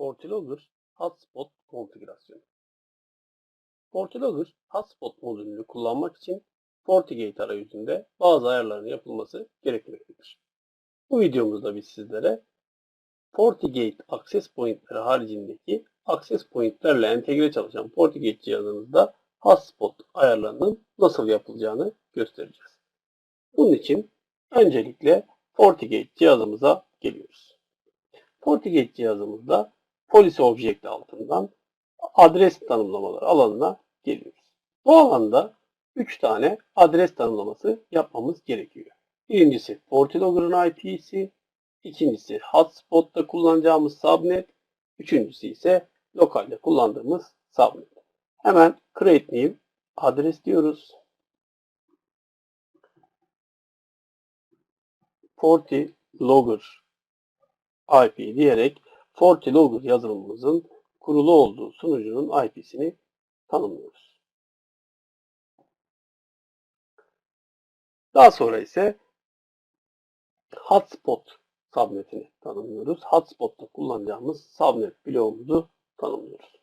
FortiLogger Hotspot konfigürasyonu. FortiLogger Hotspot modülünü kullanmak için FortiGate arayüzünde bazı ayarların yapılması gerekmektedir. Bu videomuzda biz sizlere FortiGate Access Point'leri haricindeki Access Point'lerle entegre çalışan FortiGate cihazınızda Hotspot ayarlarının nasıl yapılacağını göstereceğiz. Bunun için öncelikle FortiGate cihazımıza geliyoruz. FortiGate cihazımızda Policy Object altından adres tanımlamaları alanına geliyoruz. Bu alanda 3 tane adres tanımlaması yapmamız gerekiyor. Birincisi FortiLogger'ın IP'si, ikincisi Hotspot'ta kullanacağımız subnet, üçüncüsü ise lokalde kullandığımız subnet. Hemen create new adres diyoruz. FortiLogger IP diyerek FortiLogger yazılımımızın kurulu olduğu sunucunun IP'sini tanımlıyoruz. Daha sonra ise Hotspot subnetini tanımlıyoruz. Hotspot'ta kullanacağımız subnet bloğumuzu tanımlıyoruz.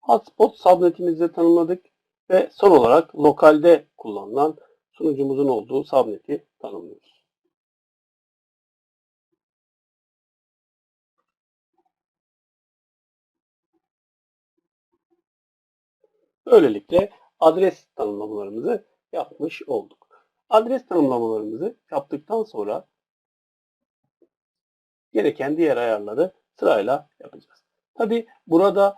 Hotspot subnetimizi tanımladık ve son olarak lokalde kullanılan sunucumuzun olduğu subneti tanımlıyoruz. Böylelikle adres tanımlamalarımızı yapmış olduk. Adres tanımlamalarımızı yaptıktan sonra gereken diğer ayarları sırayla yapacağız. Tabi burada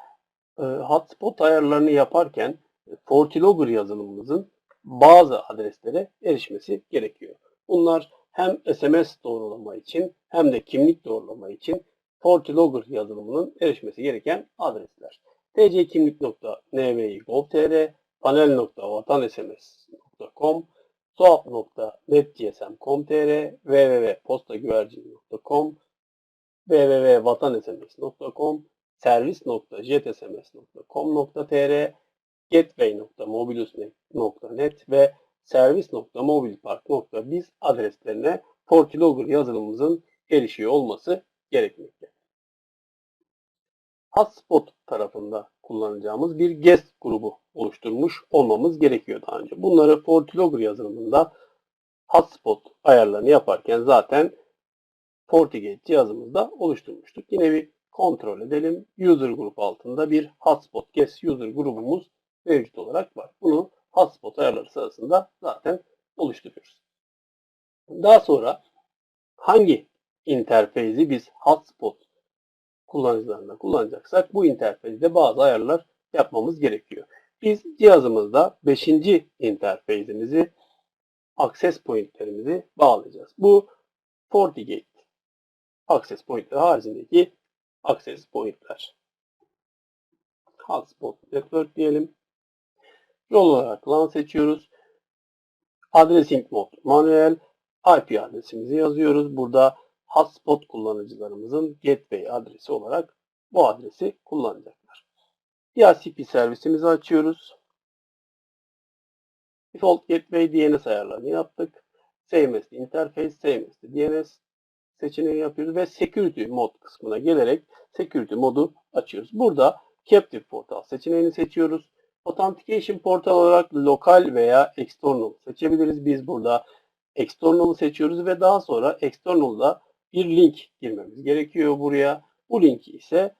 e, hotspot ayarlarını yaparken FortiLogger yazılımımızın bazı adreslere erişmesi gerekiyor. Bunlar hem SMS doğrulama için hem de kimlik doğrulama için FortiLogger yazılımının erişmesi gereken adresler. tckimlik.nvi.gov.tr, panel.vatansms.com, soap.netgsm.com.tr, www.postagüvercin.com, www.vatansms.com, servis.jetsms.com.tr, gateway.mobilusnet ve servis.mobilpark.biz adreslerine FortiLogger yazılımımızın erişiyor olması gerekmekte. Hotspot tarafında kullanacağımız bir guest grubu oluşturmuş olmamız gerekiyor daha önce. Bunları FortiLogger yazılımında Hotspot ayarlarını yaparken zaten FortiGate cihazımızda oluşturmuştuk. Yine bir kontrol edelim. User grup altında bir Hotspot Guest User grubumuz mevcut olarak var. Bunu hotspot ayarları sırasında zaten oluşturuyoruz. Daha sonra hangi interfeyzi biz hotspot kullanıcılarında kullanacaksak bu interfeyzde bazı ayarlar yapmamız gerekiyor. Biz cihazımızda 5. interfeyzimizi access pointlerimizi bağlayacağız. Bu FortiGate access pointleri haricindeki access pointler. Hotspot network diyelim. Rol olarak LAN seçiyoruz. Addressing mode manuel. IP adresimizi yazıyoruz. Burada hotspot kullanıcılarımızın gateway adresi olarak bu adresi kullanacaklar. DHCP servisimizi açıyoruz. Default Gateway DNS ayarlarını yaptık. SMS'li interface, SMS'li DNS seçeneği yapıyoruz ve Security mod kısmına gelerek Security modu açıyoruz. Burada Captive Portal seçeneğini seçiyoruz. Authentication portal olarak lokal veya external seçebiliriz. Biz burada external'ı seçiyoruz ve daha sonra external'da bir link girmemiz gerekiyor buraya. Bu linki ise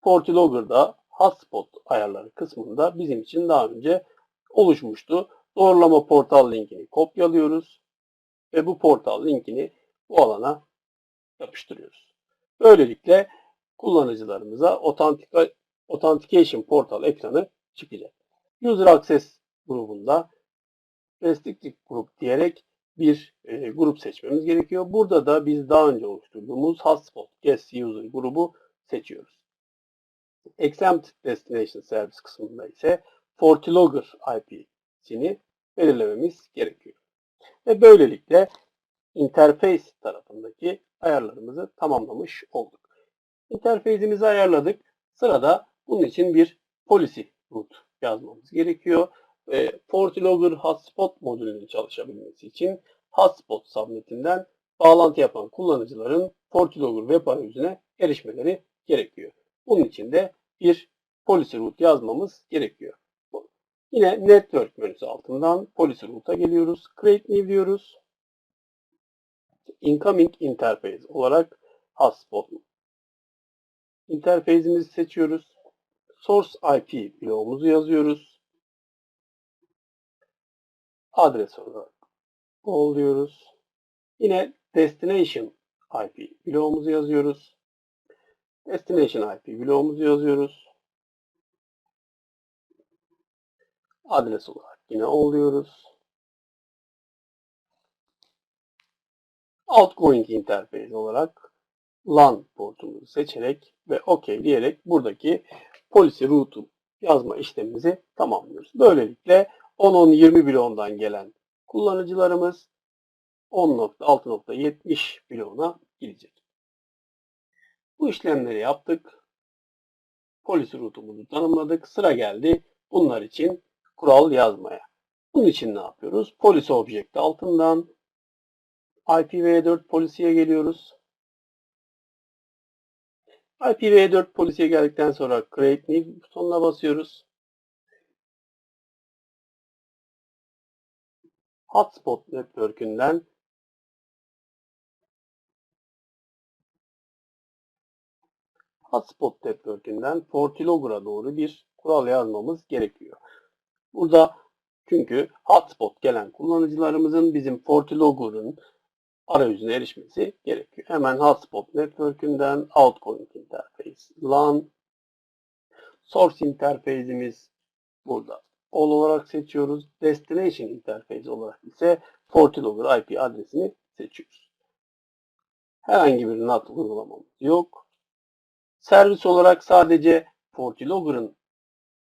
FortiLogger'da hotspot ayarları kısmında bizim için daha önce oluşmuştu. Doğrulama portal linkini kopyalıyoruz ve bu portal linkini bu alana yapıştırıyoruz. Böylelikle kullanıcılarımıza Authentication Portal ekranı çıkacak. User Access grubunda Restricted Group diyerek bir e, grup seçmemiz gerekiyor. Burada da biz daha önce oluşturduğumuz Hotspot Guest User grubu seçiyoruz. Exempt Destination Service kısmında ise FortiLogger IP'sini belirlememiz gerekiyor. Ve böylelikle interface tarafındaki ayarlarımızı tamamlamış olduk. Interface'imizi ayarladık. Sırada bunun için bir policy root yazmamız gerekiyor. ve FortiLogger Hotspot modülünün çalışabilmesi için Hotspot subnetinden bağlantı yapan kullanıcıların FortiLogger web arayüzüne erişmeleri gerekiyor. Bunun için de bir policy root yazmamız gerekiyor. Yine Network menüsü altından policy root'a geliyoruz. Create new diyoruz. Incoming interface olarak hotspot interface'imizi seçiyoruz. Source IP bloğumuzu yazıyoruz. Adres olarak all diyoruz. Yine destination IP bloğumuzu yazıyoruz. Destination IP bloğumuzu yazıyoruz. Adres olarak yine all diyoruz. Outgoing interface olarak LAN portumuzu seçerek ve OK diyerek buradaki policy route'u yazma işlemimizi tamamlıyoruz. Böylelikle 10.10.20 bloğundan gelen kullanıcılarımız 10.6.70 bloğuna gidecek. Bu işlemleri yaptık. Policy route'umuzu tanımladık. Sıra geldi bunlar için kural yazmaya. Bunun için ne yapıyoruz? Policy Object altından IPv4 policy'ye geliyoruz. IPv4 policy'ye geldikten sonra Create New butonuna basıyoruz. Hotspot Network'ünden Hotspot Network'ünden FortiLogger'a doğru bir kural yazmamız gerekiyor. Burada çünkü hotspot gelen kullanıcılarımızın bizim FortiLogger'ın arayüzüne erişmesi gerekiyor. Hemen hotspot network'ünden outgoing interface LAN source interface'imiz burada all olarak seçiyoruz. Destination interface olarak ise FortiLogger IP adresini seçiyoruz. Herhangi bir NAT uygulamamız yok. Servis olarak sadece FortiLogger'ın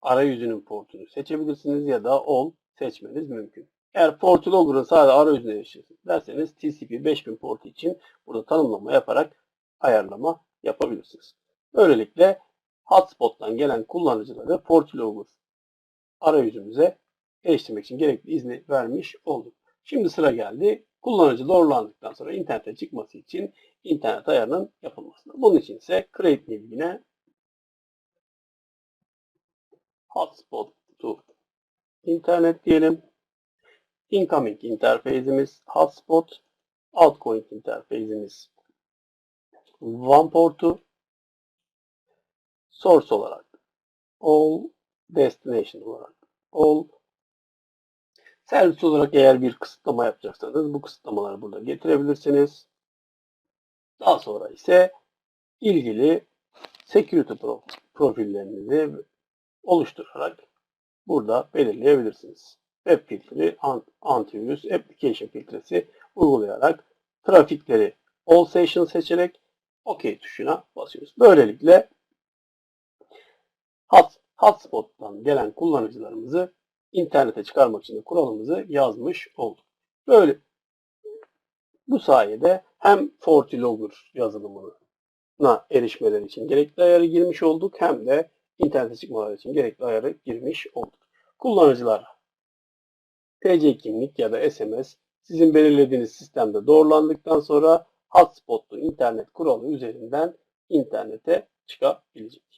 arayüzünün portunu seçebilirsiniz ya da all seçmeniz mümkün. Eğer FortiLogger'ın sadece arayüzüne erişirsin derseniz TCP 5000 portu için burada tanımlama yaparak ayarlama yapabilirsiniz. Böylelikle hotspot'tan gelen kullanıcıları FortiLogger arayüzümüze eriştirmek için gerekli izni vermiş olduk. Şimdi sıra geldi. Kullanıcı doğrulandıktan sonra internete çıkması için internet ayarının yapılmasına. Bunun için ise create yine hotspot to internet diyelim. Incoming interface'imiz hotspot, outgoing interface'imiz WAN portu, source olarak all, destination olarak all, servis olarak eğer bir kısıtlama yapacaksanız bu kısıtlamaları burada getirebilirsiniz. Daha sonra ise ilgili security profillerinizi oluşturarak burada belirleyebilirsiniz. Web filtri, antivirüs, application filtresi uygulayarak trafikleri all session seçerek OK tuşuna basıyoruz. Böylelikle hot, hotspot'tan gelen kullanıcılarımızı internete çıkarmak için kuralımızı yazmış olduk. Böyle bu sayede hem FortiLogger yazılımına erişmeler için gerekli ayarı girmiş olduk hem de internete çıkmalar için gerekli ayarı girmiş olduk. Kullanıcılar TC kimlik ya da SMS sizin belirlediğiniz sistemde doğrulandıktan sonra hotspotlu internet kuralı üzerinden internete çıkabilecek.